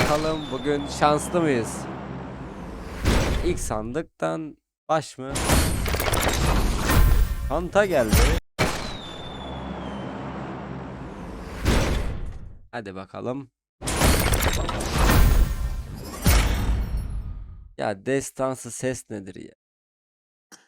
Bakalım bugün şanslı mıyız? İlk sandıktan baş mı? Kanta geldi. Hadi bakalım. Ya destansı ses nedir ya?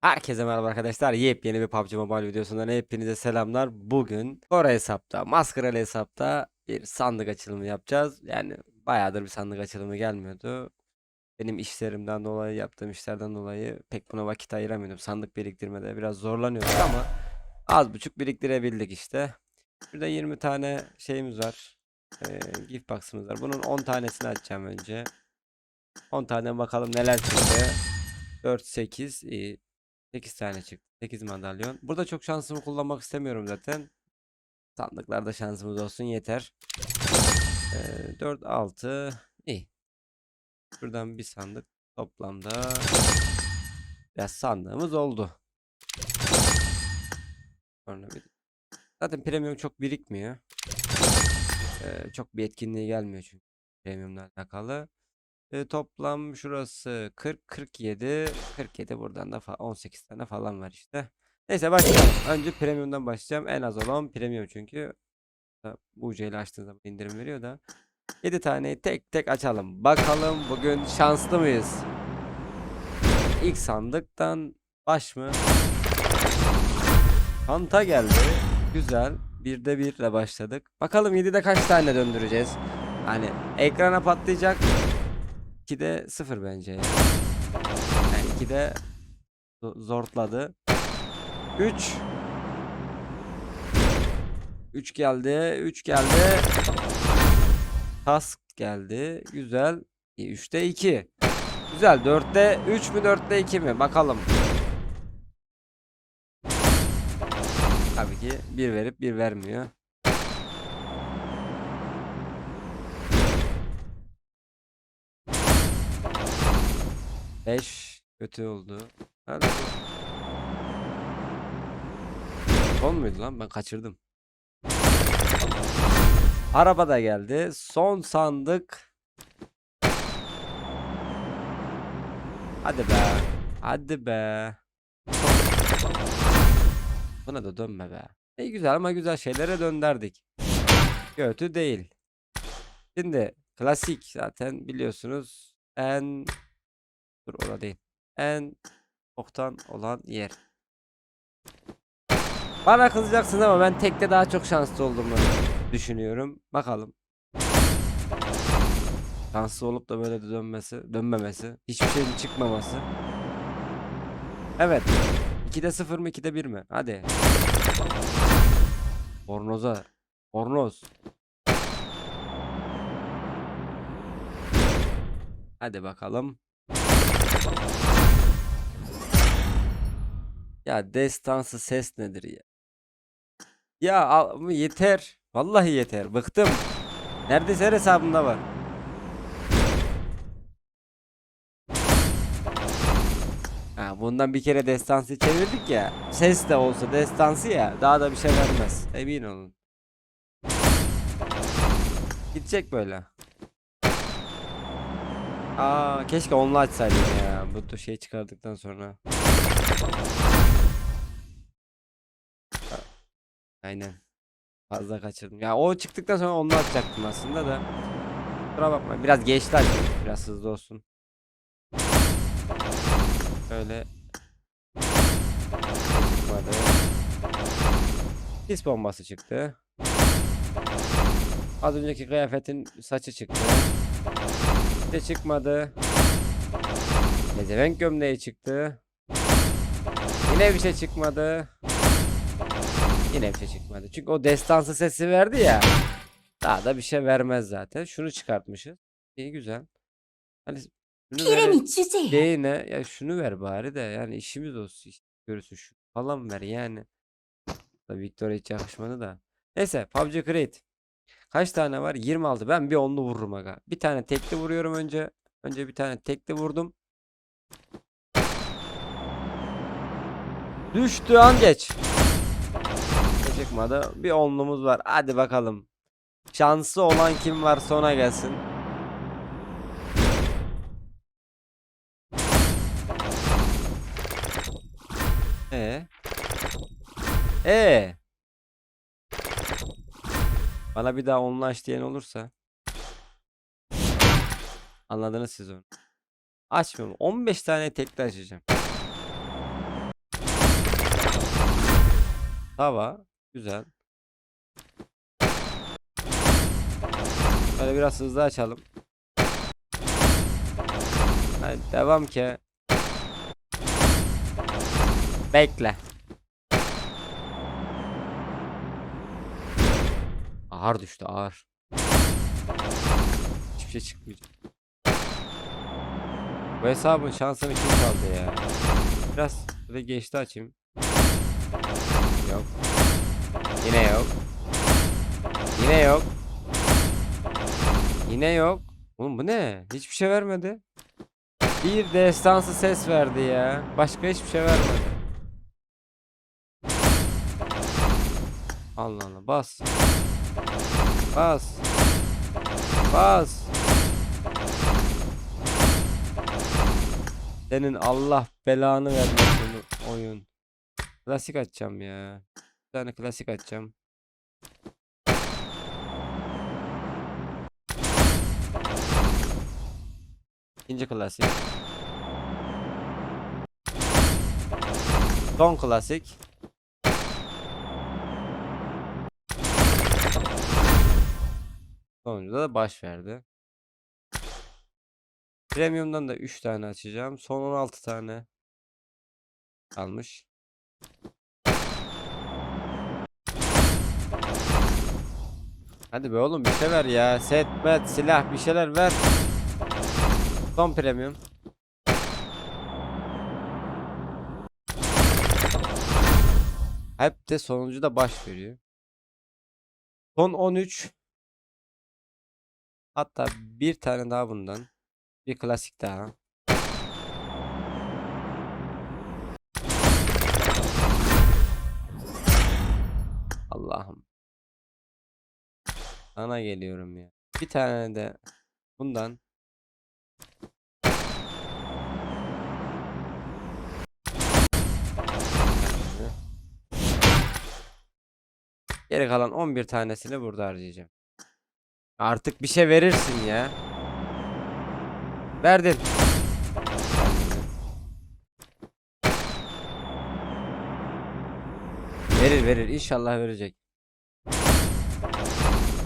Herkese merhaba arkadaşlar. Yepyeni bir PUBG Mobile videosundan hepinize selamlar. Bugün Kore hesapta, maskaralı hesapta bir sandık açılımı yapacağız. Yani bayağıdır bir sandık açılımı gelmiyordu. Benim işlerimden dolayı, yaptığım işlerden dolayı pek buna vakit ayıramıyordum. Sandık biriktirmede biraz zorlanıyorduk ama az buçuk biriktirebildik işte. Burada 20 tane şeyimiz var. Ee, gift box'ımız var. Bunun 10 tanesini açacağım önce. 10 tane bakalım neler çıktı. 4, 8, iyi. 8 tane çıktı. 8 madalyon. Burada çok şansımı kullanmak istemiyorum zaten. Sandıklarda şansımız olsun yeter. Ee, 4, 6, iyi. Şuradan bir sandık toplamda biraz sandığımız oldu. Sonra bir Zaten premium çok birikmiyor. Ee, çok bir etkinliği gelmiyor çünkü premiumla alakalı. Ee, toplam şurası 40 47 47 buradan da fa- 18 tane falan var işte. Neyse başlayalım. Önce premiumdan başlayacağım. En az olan premium çünkü. Bu ile açtığın zaman indirim veriyor da. 7 taneyi tek tek açalım. Bakalım bugün şanslı mıyız? İlk sandıktan baş mı? Kanta geldi. Güzel. Birde birle başladık. Bakalım 7'de kaç tane döndüreceğiz? Hani ekrana patlayacak. 2'de 0 bence. ya. Yani 2'de zo- zortladı. 3 3 geldi. 3 geldi. Task geldi. Güzel. 3'te 2. Güzel. 4'te 3 mü 4'te 2 mi? Bakalım. Tabii ki 1 verip 1 vermiyor. Beş kötü oldu. Hadi. Son muydu lan? Ben kaçırdım. Araba da geldi. Son sandık. Hadi be. Hadi be. Buna da dönme be. İyi güzel ama güzel şeylere dönderdik. Kötü değil. Şimdi klasik zaten biliyorsunuz en dur orada değil. En oktan olan yer. Bana kızacaksın ama ben tekte daha çok şanslı olduğumu düşünüyorum. Bakalım. Şanslı olup da böyle dönmesi, dönmemesi, hiçbir şeyin çıkmaması. Evet. 2'de 0 mı 2'de 1 mi? Hadi. Bornoza. Bornoz. Hadi bakalım. Ya destansı ses nedir ya? Ya al- yeter. Vallahi yeter. Bıktım. Neredeyse her hesabımda var. Ha, bundan bir kere destansı çevirdik ya. Ses de olsa destansı ya. Daha da bir şey vermez. Emin olun. Gidecek böyle. Aa keşke onunla açsaydım ya. Bu şey çıkardıktan sonra. Aynen. Fazla kaçırdım. Ya o çıktıktan sonra onu açacaktım aslında da. Kusura bakma. Biraz geçti açayım. Biraz hızlı olsun. Öyle. Çıkmadı. Sis bombası çıktı. Az önceki kıyafetin saçı çıktı. Bir de çıkmadı. Pezevenk gömleği çıktı. Yine bir şey çıkmadı. Yine bir şey çıkmadı. Çünkü o destansı sesi verdi ya. Daha da bir şey vermez zaten. Şunu çıkartmışız. İyi güzel. Hani şunu ver, değine ya şunu ver bari de yani işimiz olsun işte görürsün şu falan ver yani. Da Victoria hiç yakışmadı da. Neyse PUBG Create. Kaç tane var? 26. Ben bir onlu vururum aga. Bir tane tekli vuruyorum önce. Önce bir tane tekli vurdum. Düştü an geç. Çıkmadı. Bir onlumuz var. Hadi bakalım. Şansı olan kim var sona gelsin. E. E. Bana bir daha onunla aç diyen olursa. Anladınız siz onu. Açmıyorum. 15 tane tekli açacağım. Tava. Güzel. Böyle biraz hızlı açalım. Hadi devam ki. Bekle. Ağır düştü ağır. Hiçbir şey çıkmayacak. Bu hesabın şansını kim çaldı ya? Biraz böyle geçti açayım. Yok. Yine yok. Yine yok. Yine yok. Oğlum bu ne? Hiçbir şey vermedi. Bir destansı ses verdi ya. Başka hiçbir şey vermedi. Allah Allah bas. Bas. Bas. Senin Allah belanı vermesin oyun. Klasik açacağım ya. Tane klasik açacağım. İkinci klasik. Son klasik. Sonunda da baş verdi. Premium'dan da 3 tane açacağım. Son 16 tane kalmış. Hadi be oğlum bir şey ver ya. Set, met, silah bir şeyler ver. Son premium. Hep de sonuncu da baş veriyor. Son 13. Hatta bir tane daha bundan. Bir klasik daha. Allah'ım. Sana geliyorum ya. Bir tane de bundan. Geri kalan 11 tanesini burada harcayacağım. Artık bir şey verirsin ya. Verdin. Verir verir inşallah verecek.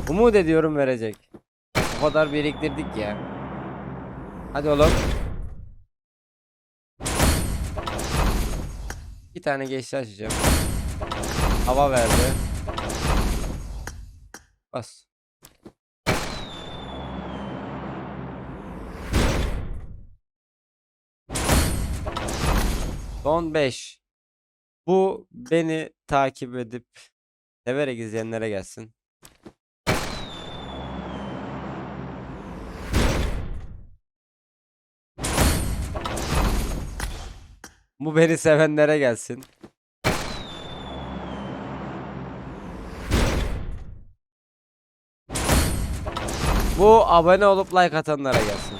Umut ediyorum verecek. O kadar biriktirdik ya. Hadi oğlum. Bir tane geçti açacağım. Hava verdi. Bas. Son 5. Bu beni takip edip severek izleyenlere gelsin. Bu beni sevenlere gelsin. Bu abone olup like atanlara gelsin.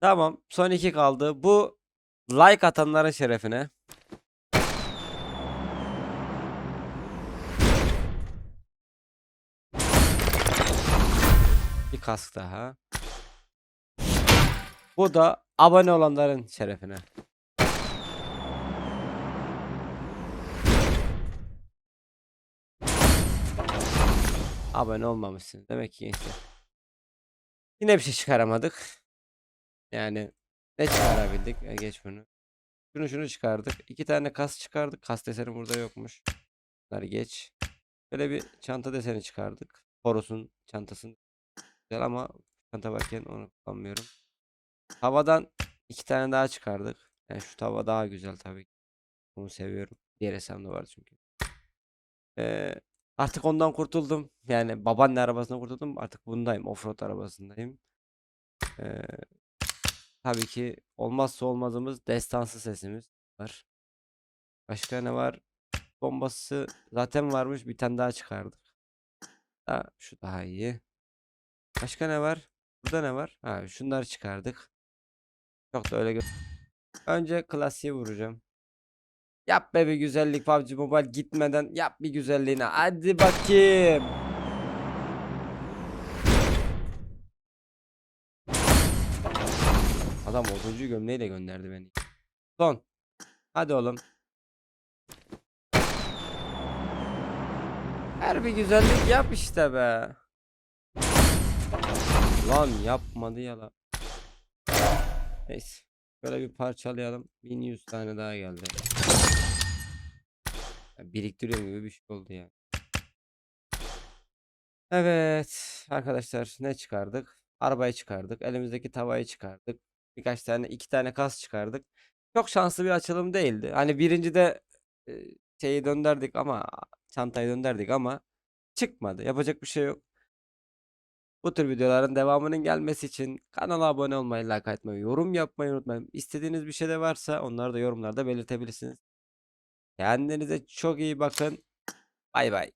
Tamam, son iki kaldı. Bu like atanların şerefine. Kask daha. Bu da abone olanların şerefine. Abone olmamışsın. Demek ki gençler. Yine bir şey çıkaramadık. Yani ne çıkarabildik? Geç bunu. Şunu şunu çıkardık. İki tane kas çıkardık. Kas deseni burada yokmuş. Bunları geç. Böyle bir çanta deseni çıkardık. Horus'un çantasını. Güzel ama çanta varken onu kullanmıyorum. Havadan iki tane daha çıkardık. Yani şu tava daha güzel tabii. ki. Bunu seviyorum. Diğer hesabımda var çünkü. Ee, artık ondan kurtuldum. Yani babaanne arabasından kurtuldum. Artık bundayım. Offroad arabasındayım. Ee, tabii ki olmazsa olmazımız destansı sesimiz var. Başka ne var? Bombası zaten varmış. Bir tane daha çıkardık. Ha, şu daha iyi. Başka ne var? Burada ne var? Ha, şunları çıkardık. Çok da öyle gö- Önce klasiği vuracağım. Yap be bir güzellik PUBG Mobile gitmeden yap bir güzelliğine. Hadi bakayım. Adam oduncu gömleğiyle gönderdi beni. Son. Hadi oğlum. Her bir güzellik yap işte be. Lan yapmadı ya lan. Neyse. Böyle bir parçalayalım. 1100 tane daha geldi. Ya biriktiriyorum gibi bir şey oldu yani. Evet arkadaşlar ne çıkardık? Arabayı çıkardık. Elimizdeki tavayı çıkardık. Birkaç tane iki tane kas çıkardık. Çok şanslı bir açılım değildi. Hani birinci de e, şeyi döndürdük ama çantayı döndürdük ama çıkmadı. Yapacak bir şey yok. Bu tür videoların devamının gelmesi için kanala abone olmayı, like atmayı, yorum yapmayı unutmayın. İstediğiniz bir şey de varsa onları da yorumlarda belirtebilirsiniz. Kendinize çok iyi bakın. Bay bay.